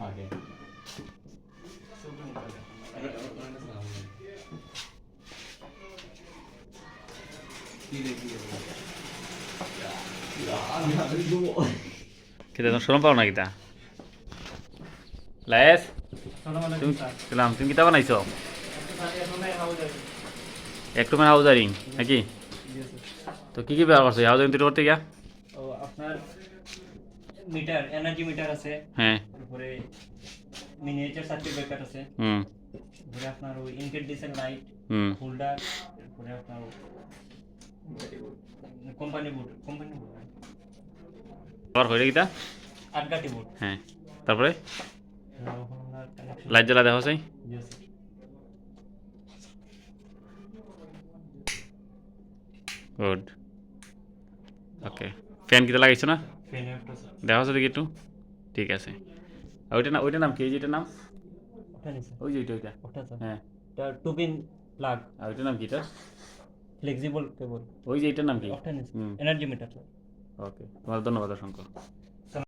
আগে কিতা তোমার শরম পাও না কিতা লায়েস তুমি সালাম তুমি কিতা বানাইছো একটু মানে হাউজারিং নাকি তো কি কি ব্যবহার করছ হাউজারিং তুই করতে গিয়া আপনার মিটার এনার্জি মিটার আছে হ্যাঁ তারপরে মিনিয়েচার সার্কিট ব্রেকার আছে। হুম। তারপরে আপনার ওই ইনকেট ডিসেল লাইট হুম। হোল্ডার তারপরে আপনার কোম্পানি বোর্ড কোম্পানি বোর্ড আবার হইলে কিতা আটগাটি বোর্ড হ্যাঁ তারপরে? লাইট জ্বালা দেখা চাই গুড ওকে ফ্যান কিতা লাগাইছো না? দেখা দেখি একটু। ঠিক আছে। আর ওইটা না ওইটা নাম কি? যেটা নাম? ওটা নিছে ওই যে ওইটা ওইটা। হ্যাঁ। এটা টু পিন প্লাগ। আর ওইটার নাম কি এটা ফ্লেক্সিবল কেবল ওই যে এইটার নাম কি? ওটা নিছে এনার্জি মিটার ওকে। তোমার ধন্যবাদ অসংখ্য।